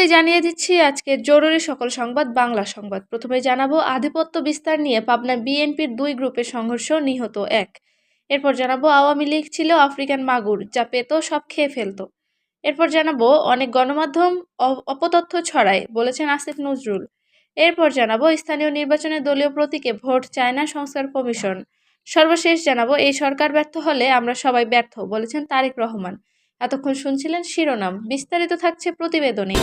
শুরুতেই জানিয়ে দিচ্ছি আজকে জরুরি সকল সংবাদ বাংলা সংবাদ। প্রথমে জানাব, আধিপত্য বিস্তার নিয়ে পাবনা বিএনপির দুই গ্রুপের সংঘর্ষ নিহত এক। এরপর জানাব, আওয়ামী লীগ ছিল আফ্রিকান মাগুর, যা পেত, সব খেয়ে ফেলতো। এরপর জানাব, অনেক গণমাধ্যম অপতথ্য ছড়ায়, বলেছেন আসিফ নজরুল। এরপর জানাব, স্থানীয় নির্বাচনে দলীয় প্রতীকে ভোট চায় না সংস্কার কমিশন। সর্বশেষ জানাব, এই সরকার ব্যর্থ হলে আমরা সবাই ব্যর্থ, বলেছেন তারেক রহমান। এতক্ষণ শুনছিলেন শিরোনাম। বিস্তারিত থাকছে প্রতিবেদনে।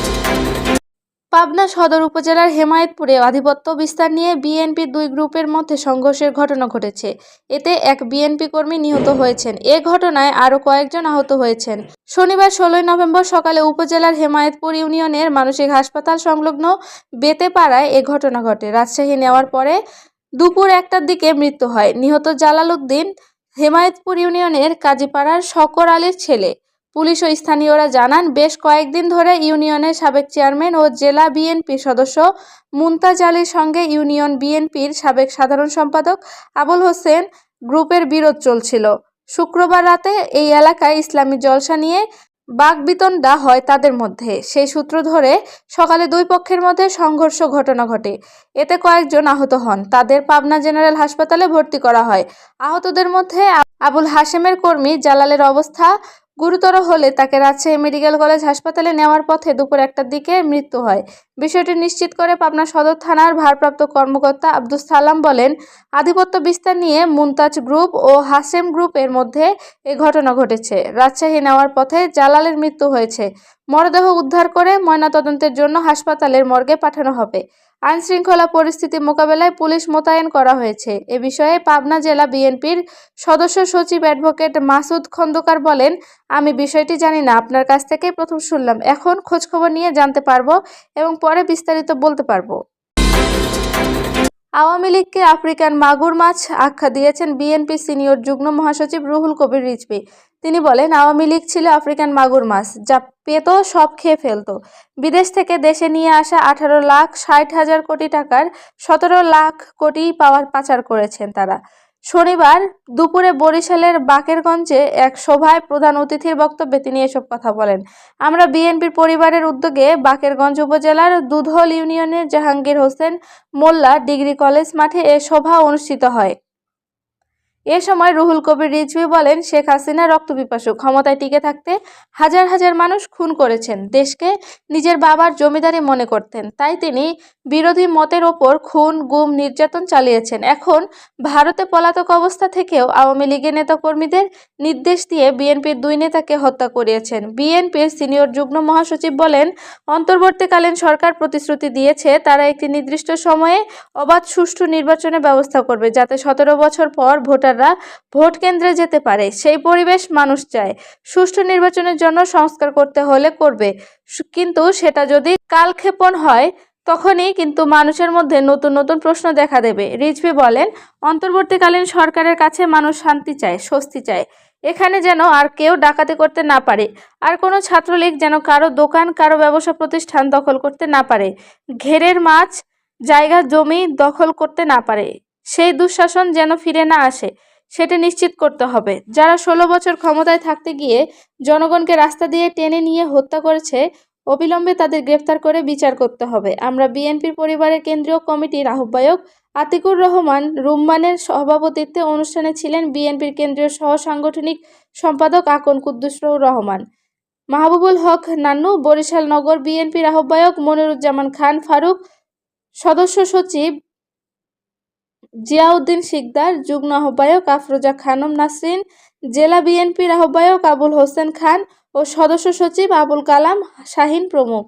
পাবনা সদর উপজেলার হেমায়েতপুরে আধিপত্য বিস্তার নিয়ে বিএনপির দুই গ্রুপের মধ্যে সংঘর্ষের ঘটনা ঘটেছে। এতে এক বিএনপি কর্মী নিহত হয়েছেন। এ ঘটনায় আরও কয়েকজন আহত হয়েছেন। শনিবার ষোলোই নভেম্বর সকালে উপজেলার হেমায়েতপুর ইউনিয়নের মানসিক হাসপাতাল সংলগ্ন বেতেপাড়ায় এ ঘটনা ঘটে। রাজশাহী নেওয়ার পরে দুপুর একটার দিকে মৃত্যু হয়। নিহত জালাল উদ্দিন হেমায়েতপুর ইউনিয়নের কাজীপাড়ার শকর আলীর ছেলে। পুলিশ ও স্থানীয়রা জানান, বেশ কয়েকদিন ধরে ইউনিয়নের সাবেক চেয়ারম্যান ও জেলা বিএনপি সদস্য মুমতাজ আলীর সঙ্গে ইউনিয়ন বিএনপির সাবেক সাধারণ সম্পাদক আবুল হোসেন গ্রুপের বিরোধ চলছিল। শুক্রবার রাতে এই এলাকায় ইসলামী জলসা নিয়ে বাগবিতণ্ডা হয় তাদের মধ্যে। সেই সূত্র ধরে, সকালে দুই পক্ষের মধ্যে সংঘর্ষ ঘটনা ঘটে। এতে কয়েকজন আহত হন। তাদের পাবনা জেনারেল হাসপাতালে ভর্তি করা হয়। আহতদের মধ্যে আবুল হাশেমের কর্মী জালালের অবস্থা গুরুতর হলে তাকে রাজশাহী মেডিকেল কলেজ হাসপাতালে নেওয়ার পথে দুপুর একটার দিকে মৃত্যু হয়। বিষয়টি নিশ্চিত করে পাবনা সদর থানার ভারপ্রাপ্ত কর্মকর্তা আব্দুস সালাম বলেন, আধিপত্য বিস্তার নিয়ে মুমতাজ গ্রুপ ও হাসেম গ্রুপের মধ্যে এ ঘটনা ঘটেছে। রাজশাহী নেওয়ার পথে জালালের মৃত্যু হয়েছে। মরদেহ উদ্ধার করে ময়নাতদন্তের জন্য হাসপাতালের মর্গে পাঠানো হবে। আইন শৃঙ্খলা পরিস্থিতি মোকাবেলায় পুলিশ মোতায়েন করা হয়েছে। এ বিষয়ে পাবনা জেলা বিএনপির সদস্য সচিব অ্যাডভোকেট মাসুদ খন্দকার বলেন, আমি বিষয়টি জানি না, আপনার কাছ থেকেই প্রথম শুনলাম। এখন খোঁজখবর নিয়ে জানতে পারব এবং পরে বিস্তারিত বলতে পারব। আওয়ামী লীগকে আফ্রিকান মাগুর মাছ আখ্যা দিয়েছেন বিএনপি সিনিয়র যুগ্ম মহাসচিব রুহুল কবির রিজভী। তিনি বলেন, আওয়ামী লীগ ছিল আফ্রিকান মাগুর মাছ, যা পেত, সব খেয়ে ফেলতো। বিদেশ থেকে দেশে নিয়ে আসা আঠারো লাখ ষাট হাজার কোটি টাকার সতেরো লাখ কোটি পাওয়ার পাচার করেছেন তারা। শনিবার দুপুরে বরিশালের বাকেরগঞ্জে এক সভায় প্রধান অতিথির বক্তব্যে তিনি এসব কথা বলেন। আমরা বিএনপির পরিবারের উদ্যোগে বাকেরগঞ্জ উপজেলার দুধল ইউনিয়নের জাহাঙ্গীর হোসেন মোল্লা ডিগ্রি কলেজ মাঠে এ সভা অনুষ্ঠিত হয়। এ সময় রুহুল কবির রিজভী বলেন, শেখ হাসিনা রক্তপিপাসু ক্ষমতায় টিকে থাকতে হাজার হাজার মানুষ খুন করেছেন, দেশকে নিজের বাবার জমিদারি মনে করতেন। তাই তিনি বিরোধী মতের ওপর খুন, গুম, নির্যাতন চালিয়েছেন। এখন ভারতে পলাতক অবস্থা থেকেও আওয়ামী লীগের নেতাকর্মীদের নির্দেশ দিয়ে বিএনপির দুই নেতাকে হত্যা করিয়েছেন। বিএনপির সিনিয়র যুগ্ম মহাসচিব বলেন, অন্তর্বর্তীকালীন সরকার প্রতিশ্রুতি দিয়েছে, তারা একটি নির্দিষ্ট সময়ে অবাধ সুষ্ঠু নির্বাচনের ব্যবস্থা করবে, যাতে সতেরো বছর পর ভোটাররা ভোট কেন্দ্রে যেতে পারে। সেই পরিবেশ মানুষ চায়। সুষ্ঠু নির্বাচনের জন্য সংস্কার করতে হলে করবে। কিন্তু সেটা যদি কালক্ষেপণ হয়, তখনই কিন্তু মানুষের মধ্যে নতুন নতুন প্রশ্ন দেখা দেবে। রিজভি বলেন, অন্তর্বর্তীকালীন সরকারের কাছে মানুষ শান্তি চায়, স্বস্তি চায়। এখানে যেন আর কেউ ডাকাতি করতে না পারে, আর কোনো ছাত্রলীগ যেন কারও দোকান, কারও ব্যবসা প্রতিষ্ঠান দখল করতে না পারে। ঘেরের মাছ, জায়গা, জমি দখল করতে না পারে। সেই দুঃশাসন যেন ফিরে না আসে। সেটা নিশ্চিত করতে হবে। যারা ষোলো বছর ক্ষমতায় থাকতে গিয়ে জনগণকে রাস্তা দিয়ে টেনে নিয়ে হত্যা করেছে, অবিলম্বে তাদের গ্রেফতার করে বিচার করতে হবে। আমরা বিএনপির পরিবারের কেন্দ্রীয় কমিটির আহ্বায়ক আতিকুর রহমান রুম্মানের সভাপতিত্বে অনুষ্ঠানে ছিলেন বিএনপির কেন্দ্রীয় সহ সাংগঠনিক সম্পাদক আকন কুদ্দুসরুর রহমান। মাহবুবুল হক নান্নু, বরিশাল নগর বিএনপির আহ্বায়ক মনিরুজ্জামান খান ফারুক, সদস্য সচিব জিয়াউদ্দিন শিকদার, যুগ্ম আহ্বায়ক আফরোজা খানম, নাসরিন, জেলা বিএনপির আহ্বায়ক আবুল হোসেন খান ও সদস্য সচিব আবুল কালাম শাহিন প্রমুখ।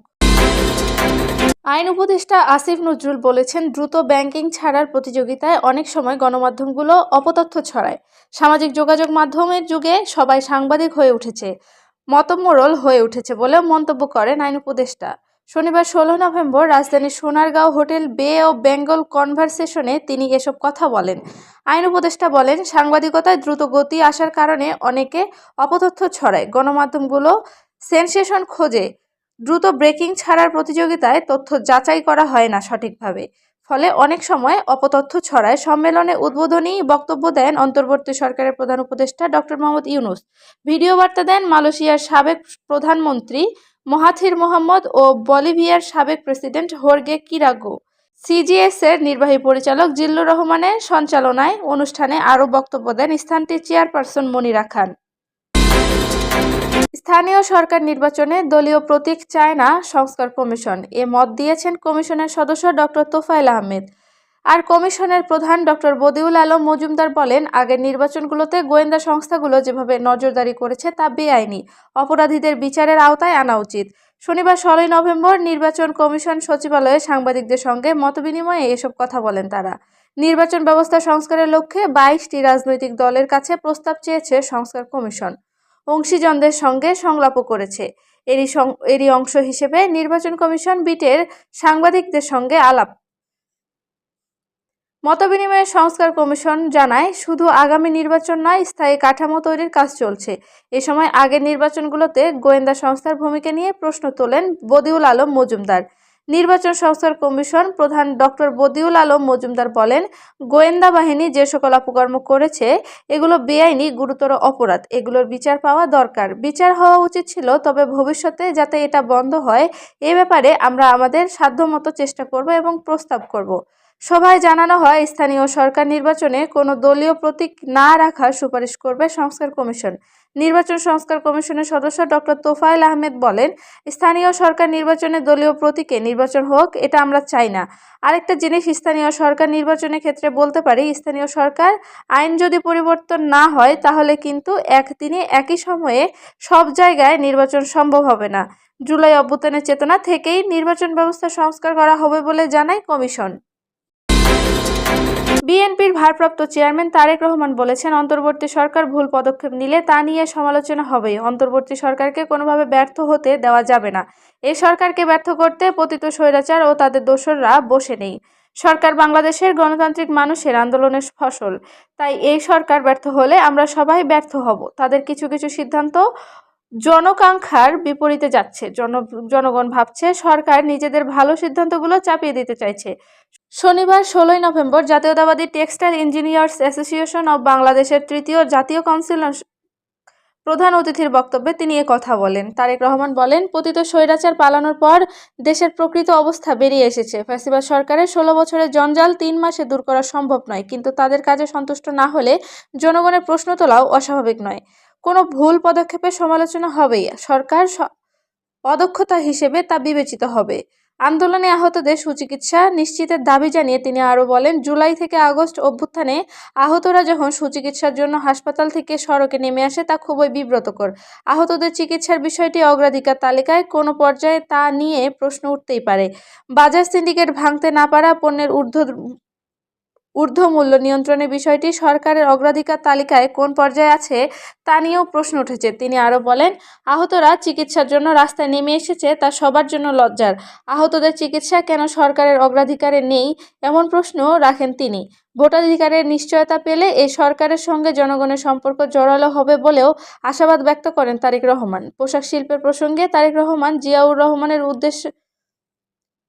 আইন উপদেষ্টা আসিফ নজরুল বলেছেন, দ্রুত ব্যাংকিং ছাড়ার প্রতিযোগিতায় অনেক সময় গণমাধ্যমগুলো অপতথ্য ছড়ায়। সামাজিক যোগাযোগ মাধ্যমের যুগে সবাই সাংবাদিক হয়ে উঠেছে, মতমোড়ল হয়ে উঠেছে বলেও মন্তব্য করেন আইন উপদেষ্টা। শনিবার ষোলো নভেম্বর রাজধানীর সোনারগাঁও হোটেল বে ও বেঙ্গল কনভারসেশনে তিনি এসব কথা বলেন। আইন উপদেষ্টা বলেন, সাংবাদিকতায় দ্রুত গতি আসার কারণে অনেকে অপতথ্য ছড়ায়। গণমাধ্যমগুলো সেনসেশন খোঁজে। দ্রুত ব্রেকিং ছাড়ার প্রতিযোগিতায় তথ্য যাচাই করা হয় না সঠিকভাবে। ফলে অনেক সময় অপতথ্য ছড়ায়। সম্মেলনে উদ্বোধনী বক্তব্য দেন অন্তর্বর্তী সরকারের প্রধান উপদেষ্টা ডক্টর মোহাম্মদ ইউনুস। ভিডিও বার্তা দেন মালয়েশিয়ার সাবেক প্রধানমন্ত্রী মহাথির মোহাম্মদ ও বলিভিয়ার সাবেক প্রেসিডেন্ট হোর্গে কিরাগো। সিজিএস এর নির্বাহী পরিচালক জিল্লুর রহমানের সঞ্চালনায় অনুষ্ঠানে আরও বক্তব্য দেন স্থানটির চেয়ারপারসন মনিরা খান। স্থানীয় সরকার নির্বাচনে দলীয় প্রতীক চায় না সংস্কার কমিশন। এ মত দিয়েছেন কমিশনের সদস্য ডক্টর তোফায়েল আহমেদ। আর কমিশনের প্রধান ডক্টর বদিউল আলম মজুমদার বলেন, আগের নির্বাচনগুলোতে গোয়েন্দা সংস্থাগুলো যেভাবে নজরদারি করেছে তা বেআইনি, অপরাধীদের বিচারের আওতায় আনা উচিত। শনিবার ষোলোই নভেম্বর নির্বাচন কমিশন সচিবালয়ে সাংবাদিকদের সঙ্গে মতবিনিময়ে এসব কথা বলেন তারা। নির্বাচন ব্যবস্থা সংস্কারের লক্ষ্যে বাইশটি রাজনৈতিক দলের কাছে প্রস্তাব চেয়েছে সংস্কার কমিশন। অংশীজনদের সঙ্গে সংলাপও করেছে। এরই এরই অংশ হিসেবে নির্বাচন কমিশন বিটের সাংবাদিকদের সঙ্গে আলাপ মতবিনিময়ে সংস্কার কমিশন জানায়, শুধু আগামী নির্বাচন নয়, স্থায়ী কাঠামো তৈরির কাজ চলছে। এ সময় আগের নির্বাচনগুলোতে গোয়েন্দা সংস্থার ভূমিকা নিয়ে প্রশ্ন তোলেন বদিউল আলম মজুমদার। নির্বাচন সংস্কার কমিশন প্রধান ডক্টর বদিউল আলম মজুমদার বলেন, গোয়েন্দা বাহিনী যে সকল অপকর্ম করেছে, এগুলো বেআইনি, গুরুতর অপরাধ। এগুলোর বিচার পাওয়া দরকার। বিচার হওয়া উচিত ছিল, তবে ভবিষ্যতে যাতে এটা বন্ধ হয়, এ ব্যাপারে আমরা আমাদের সাধ্যমতো চেষ্টা করব এবং প্রস্তাব করব। সভায় জানানো হয়, স্থানীয় সরকার নির্বাচনে কোনো দলীয় প্রতীক না রাখার সুপারিশ করবে সংস্কার কমিশন। নির্বাচন সংস্কার কমিশনের সদস্য ডক্টর তোফায়েল আহমেদ বলেন, স্থানীয় সরকার নির্বাচনে দলীয় প্রতীকে নির্বাচন হোক, এটা আমরা চাই না। আরেকটা জিনিস, স্থানীয় সরকার নির্বাচনের ক্ষেত্রে বলতে পারি, স্থানীয় সরকার আইন যদি পরিবর্তন না হয়, তাহলে কিন্তু একদিনে একই সময়ে সব জায়গায় নির্বাচন সম্ভব হবে না। জুলাই অভ্যুত্থানের চেতনা থেকেই নির্বাচন ব্যবস্থা সংস্কার করা হবে বলে জানায় কমিশন। বিএনপির ভারপ্রাপ্ত চেয়ারম্যান তারেক রহমান বলেছেন, অন্তর্বর্তী সরকার ভুল পদক্ষেপ নিলে তা নিয়ে সমালোচনা হবেই। অন্তর্বর্তী সরকারকে কোনোভাবে ব্যর্থ হতে দেওয়া যাবে না। এই সরকারকে ব্যর্থ করতে পতিত স্বৈরাচার ও তাদের দোসররা বসে নেই। সরকার বাংলাদেশের গণতান্ত্রিক মানুষের আন্দোলনের ফসল। তাই এই সরকার ব্যর্থ হলে আমরা সবাই ব্যর্থ হব। তাদের কিছু কিছু সিদ্ধান্ত জনকাঙ্ক্ষার বিপরীতে যাচ্ছে। জন, জনগণ ভাবছে সরকার নিজেদের ভালো সিদ্ধান্তগুলো চাপিয়ে দিতে চাইছে। শনিবার ষোলোই নভেম্বর জাতীয়তাবাদী টেক্সটাইল ইঞ্জিনিয়ার্স অ্যাসোসিয়েশন অব বাংলাদেশের তৃতীয় জাতীয় কাউন্সিল প্রধান অতিথির বক্তব্যে তিনি এ কথা বলেন। তারেক রহমান বলেন, পতিত স্বৈরাচার পালানোর পর দেশের প্রকৃত অবস্থা বেরিয়ে এসেছে। ফ্যাসিবাদ সরকারের ষোলো বছরের জঞ্জাল তিন মাসে দূর করা সম্ভব নয়, কিন্তু তাদের কাজে সন্তুষ্ট না হলে জনগণের প্রশ্ন তোলাও অস্বাভাবিক নয়। কোনো ভুল পদক্ষেপের সমালোচনা হবেই। সরকার অদক্ষতা হিসেবে তা বিবেচিত হবে। আন্দোলনে আহতদের সুচিকিৎসা নিশ্চিতের দাবি জানিয়ে তিনি আরও বলেন, জুলাই থেকে আগস্ট অভ্যুত্থানে আহতরা যখন সুচিকিৎসার জন্য হাসপাতাল থেকে সড়কে নেমে আসে, তা খুবই বিব্রতকর। আহতদের চিকিৎসার বিষয়টি অগ্রাধিকার তালিকায় কোনো পর্যায়ে তা নিয়ে প্রশ্ন উঠতেই পারে। বাজার সিন্ডিকেট ভাঙতে না পারা পণ্যের ঊর্ধ্ব ঊর্ধ্ব মূল্য নিয়ন্ত্রণের বিষয়টি সরকারের অগ্রাধিকার তালিকায় কোন পর্যায়ে আছে তা নিয়েও প্রশ্ন উঠেছে। তিনি আরও বলেন, আহতরা চিকিৎসার জন্য রাস্তায় নেমে এসেছে, তা সবার জন্য লজ্জার। আহতদের চিকিৎসা কেন সরকারের অগ্রাধিকারে নেই এমন প্রশ্ন রাখেন তিনি। ভোটাধিকারের নিশ্চয়তা পেলে এই সরকারের সঙ্গে জনগণের সম্পর্ক জোরালো হবে বলেও আশাবাদ ব্যক্ত করেন তারেক রহমান। পোশাক শিল্পের প্রসঙ্গে তারেক রহমান জিয়াউর রহমানের উদ্দেশ্য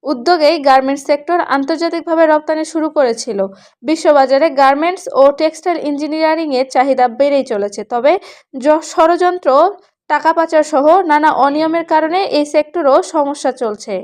উদ্যোগেই গার্মেন্টস সেক্টর আন্তর্জাতিকভাবে রপ্তানি শুরু করেছিল। বিশ্ববাজারে গার্মেন্টস ও টেক্সটাইল ইঞ্জিনিয়ারিংয়ের চাহিদা বেড়েই চলেছে। তবে ষড়যন্ত্র, টাকা পাচার সহ নানা অনিয়মের কারণে এই সেক্টরও সমস্যা চলছে।